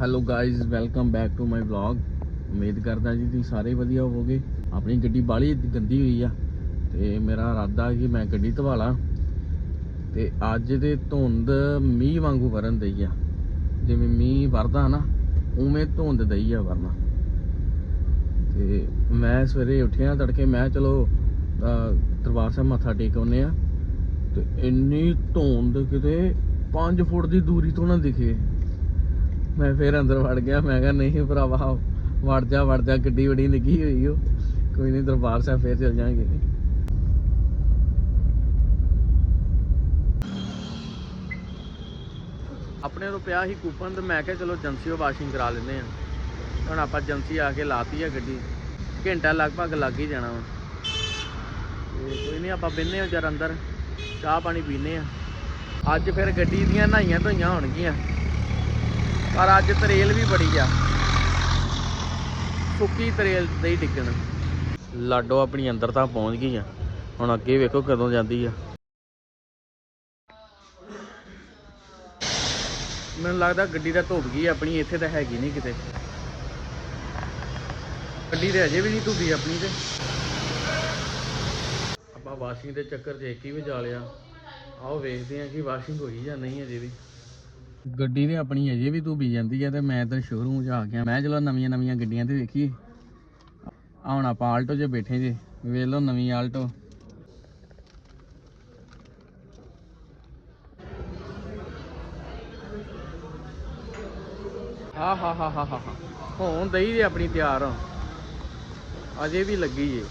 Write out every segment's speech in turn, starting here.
Hello guys welcome back to my vlog ਉਮੀਦ ਕਰਦਾ ਜੀ ਤੁਸੀਂ ਸਾਰੇ ਵਧੀਆ ਹੋਵੋਗੇ। ਆਪਣੀ ਗੱਡੀ ਬਾਲੀ ਗੰਦੀ ਹੋਈ ਆ ਤੇ ਮੇਰਾ ਇਰਾਦਾ ਕਿ ਮੈਂ ਗੱਡੀ ਧਵਾ ਲਾਂ। ਤੇ ਅੱਜ ਦੇ ਧੁੰਦ ਮੀਂਹ ਵਾਂਗੂ ਵਰਨ ਦਈ ਆ। ਜਿਵੇਂ ਮੀਂਹ ਵਰਦਾ ਨਾ, ਉਵੇਂ ਧੁੰਦ ਦਈ ਆ ਵਰਨਾ। ਤੇ ਮੈਂ ਸਵੇਰੇ ਉੱਠਿਆ ਤੜਕੇ, ਮੈਂ ਚਲੋ ਦਰਬਾਰ ਸਾਹਿਬ ਮੱਥਾ ਟੇਕ ਆਉਨੇ ਆ। ਤੇ ਇੰਨੀ ਧੁੰਦ ਕਿਤੇ 5 ਫੁੱਟ ਦੀ ਦੂਰੀ ਤੋਂ ਨਾ ਦਿਖੇ। ਮੈਂ ਫੇਰ ਅੰਦਰ ਵੜ ਗਿਆ, ਮੈਂ ਕਿਹਾ ਨਹੀਂ ਭਰਾਵਾ, ਵੜ ਜਾ ਵੜ ਜਾ, ਗੱਡੀ ਬੜੀ ਨਿੱਗੀ ਹੋਈ ਓ। ਕੋਈ ਨਹੀਂ ਦਰਬਾਰ ਸਾਹਿਬ ਫੇਰ ਚੱਲ ਜਾਾਂਗੇ ਆਪਣੇ ਤੋਂ ਪਿਆ ਸੀ ਕੂਪਨ ਤੇ ਮੈਂ ਕਿਹਾ ਚਲੋ ਏਜੰਸੀਓ ਵਾਸ਼ਿੰਗ ਕਰਾ ਲੈਂਦੇ ਆ ਹੁਣ ਆਪਾਂ ਏਜੰਸੀ ਆ ਕੇ ਲਾਤੀ ਆ ਗੱਡੀ। ਘੰਟਾ ਲਗਭਗ ਲੱਗ ਹੀ ਜਾਣਾ ਵਾ ਕੋਈ ਨਹੀਂ ਆਪਾਂ ਬਿੰਨੇ ਜਰ ਅੰਦਰ। ਚਾਹ ਪਾਣੀ ਪੀਨੇ ਆ ਅੱਜ ਫਿਰ ਗੱਡੀ ਦੀਆਂ ਨਹਾਈਆਂ ਧੋਈਆਂ ਹੋਣਗੀਆਂ। ਪਰ ਅੱਜ ਤਰੇਲ ਵੀ ਬੜੀ ਆ। ਸੁੱਕੀ ਤਰੇਲ ਦੇ ਹੀ ਡਿੱਗਣ। ਲਾਡੋ ਆਪਣੀ ਅੰਦਰ ਤਾਂ ਪਹੁੰਚ ਗਈ ਆ। ਹੁਣ ਅੱਗੇ ਵੇਖੋ ਕਦੋਂ ਜਾਂਦੀ ਆ। ਮੈਨੂੰ ਲੱਗਦਾ ਗੱਡੀ ਤਾਂ ਧੁੱਪ ਗਈ ਆਪਣੀ ਇੱਥੇ ਤਾਂ ਹੈਗੀ ਨਹੀਂ ਕਿਤੇ। ਗੱਡੀ ਤੇ ਅਜੇ ਵੀ ਨਹੀਂ ਧੁੱਪੀ ਆਪਣੀ ਤੇ। ਆਪਾਂ ਵਾਸ਼ਿੰਗ ਦੇ ਚੱਕਰ 'ਚ ਇੱਕ ਹੀ ਵਜਾ ਲਿਆ। ਆਓ ਵੇਖਦੇ ਆ ਕਿ ਵਾਸ਼ਿੰਗ ਹੋਈ ਜਾਂ ਨਹੀਂ ਅਜੇ ਵੀ। ਗੱਡੀ ਤੇ ਆਪਣੀ ਅਜੇ ਵੀ ਧੁੱਬੀ ਜਾਂਦੀ ਹੈ ਤੇ ਮੈਂ ਤਾਂ ਸ਼ੋਰੂਮ 'ਚ ਆ। ਗਿਆ ਮੈਂ ਚਲੋ ਨਵੀਆਂ ਨਵੀਆਂ ਗੱਡੀਆਂ ਤੇ ਵੇਖੀਏ ਆ ਹੁਣ ਆਪਾਂ ਆਲਟੋ 'ਚ ਬੈਠੇ ਜੇ। ਵੇਖ ਲਓ ਨਵੀਂ ਆਲਟੋ ਹਾ ਹਾ ਹਾ ਹਾ ਹਾ ਹਾ। ਹੁਣ ਦਈ ਜੇ ਆਪਣੀ ਤਿਆਰ। ਅਜੇ ਵੀ ਲੱਗੀ ਜੇ।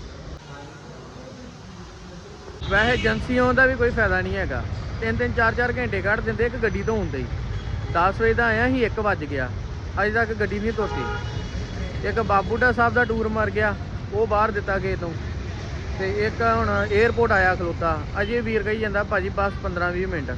ਵੈਸੇ ਏਜੰਸੀਆਂ ਦਾ ਵੀ ਕੋਈ ਫਾਇਦਾ ਨਹੀਂ ਹੈਗਾ। ਤਿੰਨ ਤਿੰਨ ਚਾਰ ਚਾਰ ਘੰਟੇ ਕੱਢ ਦਿੰਦੇ, ਇੱਕ ਗੱਡੀ ਧੋਣ ਦੇ ਹੀ 10 ਵਜੇ ਦਾ ਆਇਆ ਸੀ 1 ਵੱਜ ਗਿਆ। ਅਜੇ ਤੱਕ ਗੱਡੀ ਨਹੀਂ ਧੋਤੀ ਇੱਕ ਬਾਬੂਡਾ ਸਾਹਿਬ ਦਾ ਟੂਰ ਮਰ ਗਿਆ, ਉਹ ਬਾਹਰ ਦਿੱਤਾ ਗਏ ਤੋਂ। ਤੇ ਇੱਕ ਹੁਣ 에어ਪੋਰਟ ਆਇਆ ਖਲੋਤਾ। ਅਜੇ ਵੀਰ ਕਹੀ ਜਾਂਦਾ, ਭਾਜੀ ਬਸ 15 20 ਮਿੰਟ।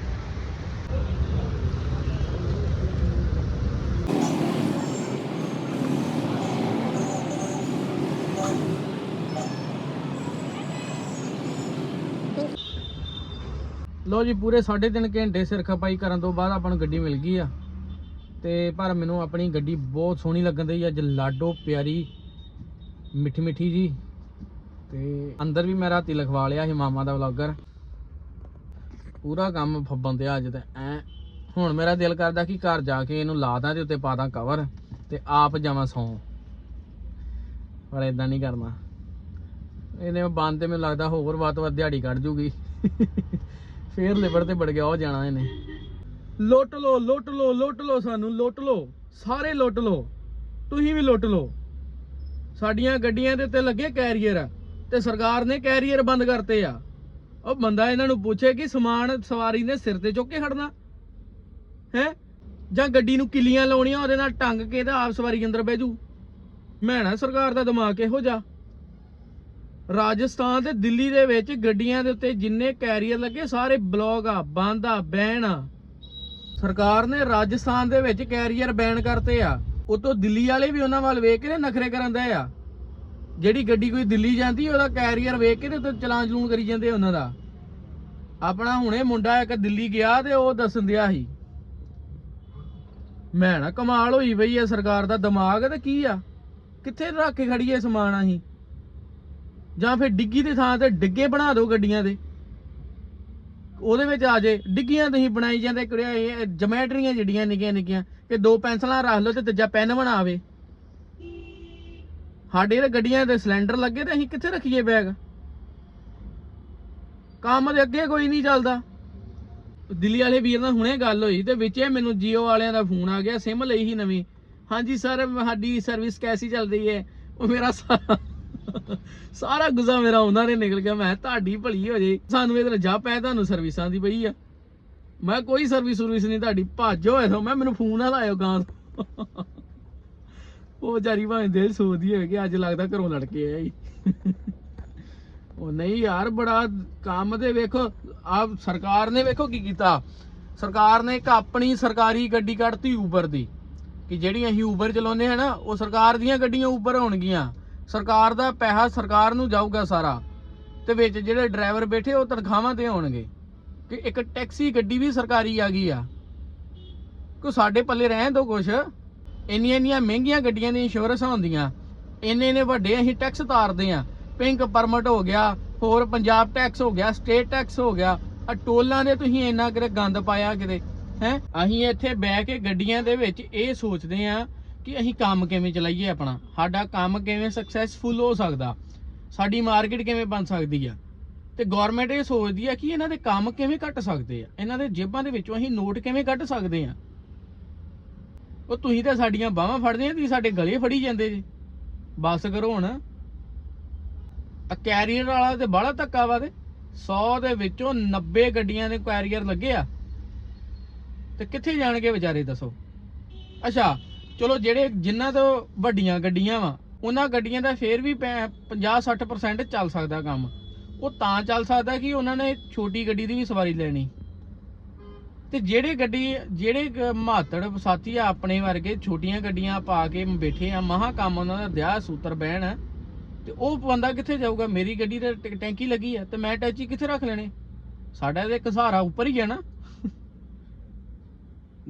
ਲੋ ਜੀ, ਪੂਰੇ 3.5 ਘੰਟੇ ਸਿਰ ਖਪਾਈ ਕਰਨ ਤੋਂ ਬਾਅਦ ਆਪਾਂ ਨੂੰ ਗੱਡੀ ਮਿਲ ਗਈ ਆ। ਤੇ ਪਰ ਮੈਨੂੰ ਆਪਣੀ ਗੱਡੀ ਬਹੁਤ ਸੋਹਣੀ ਲੱਗਣ ਦੀ ਅੱਜ ਲਾਡੋ ਪਿਆਰੀ, ਮਿੱਠੀ ਮਿੱਠੀ ਜੀ। ਤੇ ਅੰਦਰ ਵੀ ਮੈਂ ਰਾਤੀ ਲਿਖਵਾ ਲਿਆ ਸੀ ਮਾਮਾ ਦਾ ਵਲੌਗਰ। ਪੂਰਾ ਕੰਮ ਫੱਬਨ ਤੇ ਅੱਜ ਤੇ, ਐ। ਹੁਣ ਮੇਰਾ ਦਿਲ ਕਰਦਾ ਕਿ ਘਰ ਜਾ ਕੇ ਇਹਨੂੰ ਲਾ ਦਾਂ ਤੇ ਉੱਤੇ ਪਾ ਦਾਂ ਕਵਰ ਤੇ ਆਪ ਜਾਵਾਂ ਸੌਂ। ਪਰ ਇਦਾਂ ਨਹੀਂ ਕਰਨਾ। ਇਹਨੇ ਬੰਦ ਤੇ ਮੈਨੂੰ ਲੱਗਦਾ ਹੋਰ ਵੱਧ ਤੋਂ ਵੱਧ ਦਿਹਾੜੀ ਕੱਢ ਜੂਗੀ। ਫੇਰ ਲਿਬਰ ਤੇ ਵੜ ਗਿਆ, ਉਹ ਜਾਣਾ ਇਹਨੇ। ਲੁੱਟ ਲੋ ਲੁੱਟ ਲੋ ਲੁੱਟ ਲੋ ਸਾਨੂੰ, ਲੁੱਟ ਲੋ ਸਾਰੇ ਲੁੱਟ ਲੋ ਤੁਸੀਂ ਵੀ ਲੁੱਟ ਲੋ ਸਾਡੀਆਂ ਗੱਡੀਆਂ ਦੇ ਉੱਤੇ ਲੱਗੇ ਕੈਰੀਅਰ, ਤੇ ਸਰਕਾਰ ਨੇ ਕੈਰੀਅਰ ਬੰਦ ਕਰਤੇ ਆ। ਉਹ ਬੰਦਾ ਇਹਨਾਂ ਨੂੰ ਪੁੱਛੇ ਕਿ ਸਮਾਨ ਸਵਾਰੀ ਨੇ ਸਿਰ ਤੇ ਚੁੱਕ ਕੇ ਖੜਨਾ। ਹੈ? ਜਾਂ ਗੱਡੀ ਨੂੰ ਕਿੱਲੀਆਂ ਲਾਉਣੀਆਂ, ਉਹਦੇ ਨਾਲ ਟੰਗ ਕੇ ਤਾਂ ਆਪ ਸਵਾਰੀ ਅੰਦਰ ਬਹਿ ਜੂ। ਮੈਂ ਨਾ ਸਰਕਾਰ ਦਾ ਦਿਮਾਗ ਇਹੋ ਜਾ ਰਾਜਸਥਾਨ ਤੇ ਦਿੱਲੀ ਦੇ ਵਿੱਚ ਗੱਡੀਆਂ ਦੇ ਉੱਤੇ ਜਿੰਨੇ ਕੈਰੀਅਰ ਲੱਗੇ, ਸਾਰੇ ਬਲੌਕ ਆ, ਬੰਦ ਆ, ਬੈਨ ਆ। ਸਰਕਾਰ ਨੇ ਰਾਜਸਥਾਨ ਦੇ ਵਿੱਚ ਕੈਰੀਅਰ ਬੈਨ ਕਰਤੇ ਆ। ਉਤੋਂ ਦਿੱਲੀ ਵਾਲੇ ਵੀ ਉਹਨਾਂ ਵੱਲ ਵੇਖ ਕੇ ਨਖਰੇ ਕਰਨ ਦੇ ਆ। ਜਿਹੜੀ ਗੱਡੀ ਕੋਈ ਦਿੱਲੀ ਜਾਂਦੀ, ਉਹਦਾ ਕੈਰੀਅਰ ਵੇਖ ਕੇ ਤੇ ਉੱਤੇ ਚਲਾਨ ਚਲੂਨ ਕਰੀ ਜਾਂਦੇ ਉਹਨਾਂ ਦਾ। ਆਪਣਾ ਹੁਣੇ ਮੁੰਡਾ ਇੱਕ ਦਿੱਲੀ ਗਿਆ ਤੇ ਉਹ ਦੱਸਣ ਦਿਆ ਸੀ। ਮੈਂ ਨਾ ਕਮਾਲ ਹੋਈ ਬਈ ਇਹ ਸਰਕਾਰ ਦਾ ਦਿਮਾਗ, ਤੇ ਕੀ ਆ? ਕਿੱਥੇ ਰੱਖ ਕੇ ਖੜੀਏ ਸਮਾਨ ਅਸੀਂ? ਜਾਂ ਫਿਰ ਡਿੱਗੀ ਦੀ ਥਾਂ ਤੇ ਡਿੱਗੇ ਬਣਾ ਦਿਓ ਗੱਡੀਆਂ ਦੇ। ਉਹਦੇ ਵਿੱਚ ਆ ਜੇ, ਡਿੱਗੀਆਂ ਤੁਸੀਂ ਬਣਾਈ ਜਾਂਦੇ ਕਿਹੜੀਆਂ ਇਹ ਜਮੈਟਰੀਆਂ ਜਿਹੜੀਆਂ ਨਿੱਕੀਆਂ ਨਿੱਕੀਆਂ, ਕਿ ਦੋ ਪੈਨਸਲਾਂ ਰੱਖ ਲਓ ਤੇ ਤੀਜਾ ਪੈਨ ਬਣਾਵੇ। ਸਾਡੇ ਤੇ ਗੱਡੀਆਂ ਦੇ ਸਿਲੰਡਰ ਲੱਗੇ ਤੇ ਅਸੀਂ ਕਿੱਥੇ ਰੱਖੀਏ ਬੈਗ? ਕੰਮ ਦੇ ਅੱਗੇ ਕੋਈ ਨਹੀਂ ਚੱਲਦਾ। ਦਿੱਲੀ ਵਾਲੇ ਵੀਰ ਨਾਲ ਹੁਣੇ ਗੱਲ ਹੋਈ, ਤੇ ਵਿੱਚੇ ਮੈਨੂੰ ਜੀਓ ਵਾਲਿਆਂ ਦਾ ਫੋਨ ਆ ਗਿਆ, ਸਿਮ ਲਈ ਹੀ ਨਵੀਂ। ਹਾਂਜੀ, ਸਰ, ਸਾਡੀ ਸਰਵਿਸ ਕੈਸੀ ਚੱਲ ਰਹੀ ਹੈ? ਉਹ ਮੇਰਾ ਸਾਰਾ ਸਾਰਾ ਗੁਜ਼ਾ ਮੇਰਾ ਉਹਨਾਂ ਨੇ ਨਿਕਲ ਗਿਆ, ਮੈਂ ਕਿਹਾ ਤੁਹਾਡੀ ਭਲੀ ਹੋ ਜੇ। ਸਾਨੂੰ ਇਹਦੇ ਨਾਲ ਜਾ ਪੈ ਤੁਹਾਨੂੰ ਸਰਵਿਸਾਂ ਦੀ ਪਈ ਆ। ਮੈਂ ਕੋਈ ਸਰਵਿਸ ਸਰਵਿਸ ਨਹੀਂ, ਤੁਹਾਡੀ ਭਾਜੋ ਐਸੋ ਮੈਂ ਮੈਨੂੰ ਫੋਨ ਨਾ ਲਾਇਓ ਗਾਂ ਉਹ ਜਾਰੀ ਭਾਵੇਂ ਦਿਲ ਸੋਚਦੀ ਹੈ ਕਿ ਅੱਜ ਲੱਗਦਾ ਘਰੋਂ ਲੜ ਕੇ ਆਇਆ ਉਹ ਨਹੀਂ ਯਾਰ, ਬੜਾ ਕੰਮ ਦੇ ਵੇਖੋ, ਆ ਸਰਕਾਰ ਨੇ ਵੇਖੋ ਕੀ ਕੀਤਾ। ਸਰਕਾਰ ਨੇ ਇੱਕ ਆਪਣੀ ਸਰਕਾਰੀ ਗੱਡੀ ਕੱਢਤੀ ਉਬਰ ਦੀ। ਕਿ ਜਿਹੜੀਆਂ ਅਸੀਂ ਉਬਰ ਚਲਾਉਂਦੇ ਹਾਂ ਨਾ, ਉਹ ਸਰਕਾਰ ਦੀਆਂ ਗੱਡੀਆਂ ਉਬਰ ਹੋਣਗੀਆਂ। ਸਰਕਾਰ ਦਾ ਪੈਸਾ ਸਰਕਾਰ ਨੂੰ ਜਾਊਗਾ ਸਾਰਾ ਤੇ ਵਿੱਚ ਜਿਹੜੇ ਡਰਾਈਵਰ ਬੈਠੇ ਉਹ ਤਨਖਾਹਾਂ ਤੇ ਹੋਣਗੇ ਕਿ ਇੱਕ ਟੈਕਸੀ ਗੱਡੀ ਵੀ ਸਰਕਾਰੀ ਆ ਗਈ ਆ। ਕੋ ਸਾਡੇ ਪੱਲੇ ਰਹਿਣ ਦੋ ਕੁਛ। ਇੰਨੀਆਂ ਇੰਨੀਆਂ ਮਹਿੰਗੀਆਂ ਗੱਡੀਆਂ ਦੀ ਇੰਸ਼ੋਰੈਂਸ ਹੁੰਦੀਆਂ ਇੰਨੇ ਇੰਨੇ ਵੱਡੇ ਅਸੀਂ ਟੈਕਸ ਤਾਰਦੇ ਆ। ਪਿੰਕ ਪਰਮਿਟ ਹੋ ਗਿਆ, ਹੋਰ ਪੰਜਾਬ ਟੈਕਸ ਹੋ ਗਿਆ ਸਟੇਟ ਟੈਕਸ ਹੋ ਗਿਆ। ਆ ਟੋਲਾਂ ਦੇ ਤੁਸੀਂ ਇੰਨਾ ਕਿਤੇ ਗੰਦ ਪਾਇਆ ਕਿਤੇ, ਹੈ? ਅਸੀਂ ਇੱਥੇ ਬਹਿ ਕੇ ਗੱਡੀਆਂ ਦੇ ਵਿੱਚ ਇਹ ਸੋਚਦੇ ਆ ਕਿ ਅਸੀਂ ਕੰਮ ਕਿਵੇਂ ਚਲਾਈਏ ਆਪਣਾ? ਸਾਡਾ ਕੰਮ ਕਿਵੇਂ ਸਕਸੈਸਫੁਲ ਹੋ ਸਕਦਾ? ਸਾਡੀ ਮਾਰਕੀਟ ਕਿਵੇਂ ਬਣ ਸਕਦੀ ਆ? ਤੇ ਗਵਰਨਮੈਂਟ ਇਹ ਸੋਚਦੀ ਆ ਕਿ ਇਹਨਾਂ ਦੇ ਕੰਮ ਕਿਵੇਂ ਘਟ ਸਕਦੇ ਆ? ਇਹਨਾਂ ਦੇ ਜੇਬਾਂ ਦੇ ਵਿੱਚੋਂ ਅਸੀਂ ਨੋਟ ਕਿਵੇਂ ਕੱਢ ਸਕਦੇ ਆ? ਉਹ ਤੁਸੀਂ ਤਾਂ ਸਾਡੀਆਂ ਬਾਹਾਂ ਫੜਦੇ ਆ, ਤੁਸੀਂ ਸਾਡੇ ਗਲੇ ਫੜੀ ਜਾਂਦੇ ਜੀ। ਬਸ ਕਰੋ ਹੁਣ। ਆ ਕੈਰੀਅਰ ਵਾਲਾ ਤੇ ਬੜਾ ਧੱਕਾ ਵਾ ਤੇ। 100 ਦੇ ਵਿੱਚੋਂ 90 ਗੱਡੀਆਂ ਦੇ ਕੈਰੀਅਰ ਲੱਗੇ ਆ। ਤੇ ਕਿੱਥੇ ਜਾਣਗੇ ਵਿਚਾਰੇ ਦੱਸੋ? ਅੱਛਾ ਚਲੋ ਜਿਹੜੇ ਜਿਨ੍ਹਾਂ ਤੋਂ ਵੱਡੀਆਂ ਗੱਡੀਆਂ ਵਾ ਉਹਨਾਂ ਗੱਡੀਆਂ ਦਾ ਫੇਰ ਵੀ 50-60% ਚੱਲ ਸਕਦਾ ਕੰਮ। ਉਹ ਤਾਂ ਚੱਲ ਸਕਦਾ ਕਿ ਉਹਨਾਂ ਨੇ ਛੋਟੀ ਗੱਡੀ ਦੀ ਵੀ ਸਵਾਰੀ ਲੈਣੀ। ਤੇ ਜਿਹੜੇ ਗੱਡੀ ਜਿਹੜੇ ਗ- ਮਾਤੜ ਸਾਥੀ ਆ ਆਪਣੇ ਵਰਗੇ ਛੋਟੀਆਂ ਗੱਡੀਆਂ ਪਾ ਕੇ ਬੈਠੇ ਆ ਮਹਾ ਕੰਮ ਉਹਨਾਂ ਦਾ ਵਿਆਹ ਸੂਤਰ ਬਹਿਣ। ਆ, ਤੇ ਉਹ ਬੰਦਾ ਕਿੱਥੇ ਜਾਊਗਾ? ਮੇਰੀ ਗੱਡੀ ਤੇ ਟੈਂਕੀ ਲੱਗੀ ਆ ਤੇ ਮੈਂ ਟੈਚੀ ਕਿੱਥੇ ਰੱਖ ਲੈਣੇ? ਸਾਡਾ ਤੇ ਇੱਕ ਸਹਾਰਾ ਉੱਪਰ ਹੀ ਆ ਨਾ।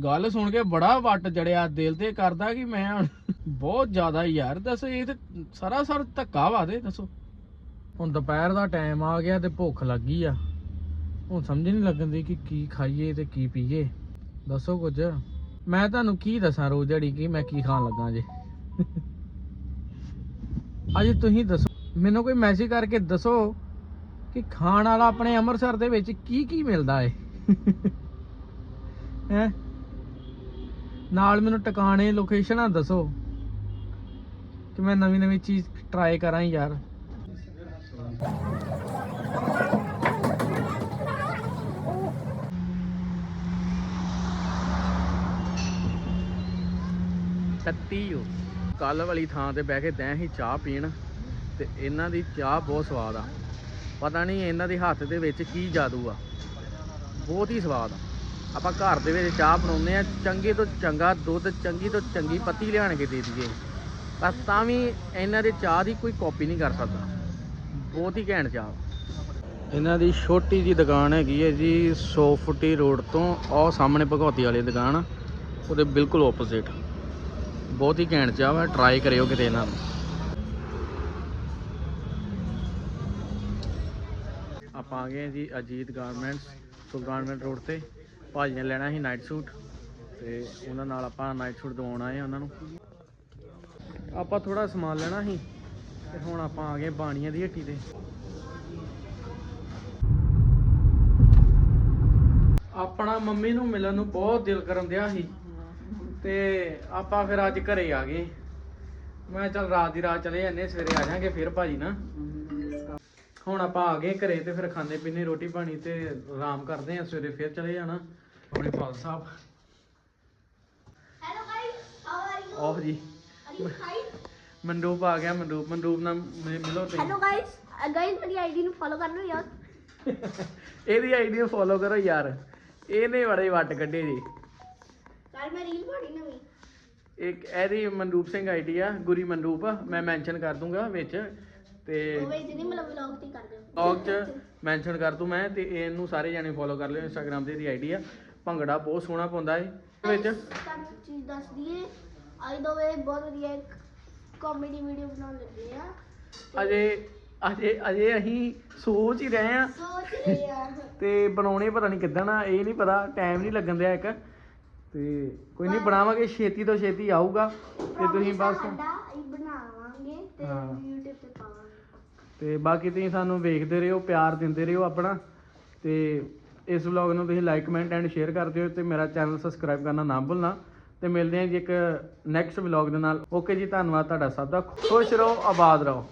ਗੱਲ ਸੁਣ ਕੇ ਬੜਾ ਵੱਟ ਜੜਿਆ ਦਿਲ ਤੇ ਕਰਦਾ ਕਿ ਮੈਂ ਬਹੁਤ ਜ਼ਿਆਦਾ ਯਾਰ। ਦੱਸ, ਇਹ ਤੇ ਸਾਰਾ ਸਰ ਧੱਕਾ ਵਾ ਦੇ ਦੱਸੋ। ਹੁਣ ਦੁਪਹਿਰ ਦਾ ਟਾਈਮ ਆ ਗਿਆ ਤੇ ਭੁੱਖ ਲੱਗੀ ਆ। ਹੁਣ ਸਮਝ ਨਹੀਂ ਲੱਗਦੀ ਕਿ ਕੀ ਖਾਈਏ ਤੇ ਕੀ ਪੀਏ। ਦੱਸੋ ਕੁਝ। ਮੈਂ ਤੁਹਾਨੂੰ ਕੀ ਦੱਸਾਂ ਰੋਜ਼ ਦਿਹਾੜੀ ਕਿ ਮੈਂ ਕੀ ਖਾਣ ਲੱਗਾ ਜੇ? ਅੱਜ ਤੁਸੀਂ ਦੱਸੋ। ਮੈਨੂੰ ਕੋਈ ਮੈਸੇਜ ਕਰਕੇ ਦੱਸੋ ਕਿ ਖਾਣ ਵਾਲਾ ਆਪਣੇ ਅੰਮ੍ਰਿਤਸਰ ਦੇ ਵਿੱਚ ਕੀ ਕੀ ਮਿਲਦਾ ਏ? ਹੈ? ਨਾਲ ਮੈਨੂੰ ਟਿਕਾਣੇ ਲੋਕੇਸ਼ਨਾਂ ਦੱਸੋ ਕਿ ਮੈਂ ਨਵੀਂ ਨਵੀਂ ਚੀਜ਼ ਟਰਾਈ ਕਰਾਂ ਯਾਰ। ਕੱਤੀ ਹੋ। ਕੱਲ ਵਾਲੀ ਥਾਂ ਤੇ ਬਹਿ ਕੇ ਦੈਂ ਹੀ ਚਾਹ ਪੀਣ ਤੇ ਇਹਨਾਂ ਦੀ ਚਾਹ ਬਹੁਤ ਸਵਾਦ ਆ। ਪਤਾ ਨਹੀਂ ਇਹਨਾਂ ਦੇ ਹੱਥ ਦੇ ਵਿੱਚ ਕੀ ਜਾਦੂ ਆ। ਬਹੁਤ ਹੀ ਸਵਾਦ ਆ। ਆਪਾਂ ਘਰ ਦੇ ਵਿੱਚ ਚਾਹ ਬਣਾਉਂਦੇ ਆ ਚੰਗੇ ਤੋਂ ਚੰਗਾ ਦੁੱਧ, ਚੰਗੀ ਤੋਂ ਚੰਗੀ ਪੱਤੀ ਲਿਆਣ ਕੇ ਦੇ ਦਈਏ। ਪਰ ਤਾਂ ਵੀ ਇਹਨਾਂ ਦੇ ਚਾਹ ਦੀ ਕੋਈ ਕਾਪੀ ਨਹੀਂ ਕਰ ਸਕਦਾ। ਬਹੁਤ ਹੀ ਘੈਂਟ ਚਾਹ। ਇਹਨਾਂ ਦੀ ਛੋਟੀ ਜੀ ਦੁਕਾਨ ਹੈਗੀ ਹੈ ਜੀ 100 ਫੁੱਟੀ ਰੋਡ ਤੋਂ ਉਹ ਸਾਹਮਣੇ ਭਗੌਤੀ ਵਾਲੀ ਦੁਕਾਨ, ਉਹਦੇ ਬਿਲਕੁਲ ਆਪੋਜ਼ਿਟ ਬਹੁਤ ਹੀ ਘੈਂਟ ਚਾਹ ਵਾ ਟਰਾਈ ਕਰਿਓ ਕਿਤੇ ਇਹਨਾਂ ਨੂੰ। ਆਪਾਂ ਆ ਗਏ ਜੀ ਅਜੀਤ ਗਾਰਮੈਂਟਸ ਸੁਲਤਾਨਪੁਰ ਰੋਡ ਤੇ। ਭਾਜੀ ਨੇ ਲੈਣਾ ਸੀ ਨਾਈਟ ਸੂਟ ਤੇ ਉਹਨਾਂ ਨਾਲ ਆਪਾਂ ਨਾਈਟ ਸੂਟ ਦਵਾਉਣ ਆਏ ਉਹਨਾਂ ਨੂੰ। ਆਪਾਂ ਥੋੜਾ ਸਮਾਨ ਲੈਣਾ ਸੀ ਤੇ ਹੁਣ ਆਪਾਂ ਆ ਗਏ ਬਾਣੀਆਂ ਦੀ ਹੱਟੀ ਤੇ। ਆਪਣਾ ਮੰਮੀ ਨੂੰ ਮਿਲਣ ਨੂੰ ਬਹੁਤ ਦਿਲ ਕਰਨ ਦਿਆ ਸੀ ਤੇ ਆਪਾਂ ਫਿਰ ਅੱਜ ਘਰੇ ਆ ਗਏ। ਮੈਂ ਚੱਲ ਰਾਤ ਦੀ ਰਾਤ ਚਲੇ ਜਾਂਦੇ ਸਵੇਰੇ ਆ ਜਾਾਂਗੇ ਫਿਰ ਭਾਜੀ ਨਾ ਹੁਣ ਆਪਾਂ ਆ ਗਏ ਘਰੇ ਤੇ ਫਿਰ ਖਾਂਦੇ ਪੀਂਦੇ ਰੋਟੀ ਪਾਣੀ ਤੇ ਆਰਾਮ ਕਰਦੇ ਆ ਸਵੇਰੇ ਫਿਰ ਚਲੇ ਜਾਣਾ। ਆਪਣੇ ਫਾਦਰ ਸਾਹਿਬ। How are you? ਆਹ ਜੀ? ਮਨਰੂਪ ਆ ਗਿਆ ਮਨਰੂਪ ਮਨਰੂਪ ਨਾਲ ਮਿ- ਮਿਲੋ ਤੇ Hello guys, uh, guys ਮੇਰੀ ਆਈਡੀ ਨੂੰ ਫੋਲੋ ਕਰ ਲਓ ਯਾਰ। ਇਹਦੀ ਆਈਡੀ ਨੂੰ ਫੋਲੋ ਕਰੋ ਯਾਰ। ਇਹਨੇ ਬੜੇ ਵੱਟ ਕੱਢੇ ਜੀ। ਕੱਲ ਮੈਂ ਰੀਲ ਪਾਣੀ ਨਵੀਂ। ਇੱਕ ਇਹਦੀ ਮਨਰੂਪ ਸਿੰਘ ਆਈਡੀ ਆ ਗੁਰੀ ਮਨਰੂਪ ਮੈਂ ਮੈਂਸ਼ਨ ਕਰ ਦੂੰਗਾ ਵਿੱਚ। ਤੇ ਉਹ ਵੇਚ ਨਹੀਂ ਮਤਲਬ ਵਲੌਗ ਤੇ ਕਰ ਦਿਓ ਵਲੌਗ 'ਚ ਮੈਂਸ਼ਨ ਕਰ ਦੂੰ ਮੈਂ ਤੇ ਇਹਨੂੰ ਸਾਰੇ ਜਾਣੇ ਫੋਲੋ ਕਰ ਲਿਓ ਇੰਸਟਾਗ੍ਰam ਤੇ ਇਹਦੀ ਆਈਡੀ ਆ। ਭੰਗੜਾ ਬਹੁਤ ਸੋਹਣਾ ਪਾਉਂਦਾ ਏ। ਵਿੱਚ ਤੁਹਾਨੂੰ ਚੀਜ਼ ਦੱਸ ਦਈਏ ਅੱਜ ਦੋ ਵੇ ਬਹੁਤ ਵਧੀਆ ਇੱਕ ਕਾਮੇਡੀ ਵੀਡੀਓ ਬਣਾਉਣ ਲੱਗੇ ਆ। ਅਜੇ ਅਜੇ ਅਜੇ ਅਸੀਂ ਸੋਚ ਹੀ ਰਹੇ ਆ। ਸੋਚ ਰਹੇ ਆ। ਤੇ ਬਣਾਉਣੇ ਪਤਾ ਨਹੀਂ ਕਿੱਦਣ ਆ ਇਹ ਨਹੀਂ ਪਤਾ ਟਾਈਮ ਨਹੀਂ ਲੱਗਣ ਦਿਆ ਇੱਕ। ਤੇ ਕੋਈ ਨਹੀਂ ਬਣਾਵਾਂਗੇ ਛੇਤੀ ਤੋਂ ਛੇਤੀ ਆਊਗਾ। ਤੇ ਤੁਸੀਂ ਬਸ ਸਾਡਾ ਇਹ ਬਣਾਵਾਂਗੇ ਤੇ ਹਾਂ। YouTube ਤੇ ਪਾਵਾਂਗੇ। ਤੇ ਬਾਕੀ ਤੁਸੀਂ ਸਾਨੂੰ ਵੇਖਦੇ ਰਹੋ, ਪਿਆਰ ਦਿੰਦੇ ਰਹੋ ਆਪਣਾ। ਤੇ ਇਸ ਵਲੌਗ ਨੂੰ ਤੁਸੀਂ ਲਾਈਕ ਕਮੈਂਟ ਐਂਡ ਸ਼ੇਅਰ ਕਰ ਦਿਓ ਤੇ ਮੇਰਾ ਚੈਨਲ ਸਬਸਕ੍ਰਾਈਬ ਕਰਨਾ ਨਾ ਭੁੱਲਣਾ। ਤੇ ਮਿਲਦੇ ਹਾਂ ਜੀ ਇੱਕ ਨੈਕਸਟ ਵਲੌਗ ਦੇ ਨਾਲ। ਓਕੇ ਜੀ, ਧੰਨਵਾਦ ਤੁਹਾਡਾ ਸਭ ਦਾ। ਖੁਸ਼ ਰਹੋ, ਆਬਾਦ ਰਹੋ।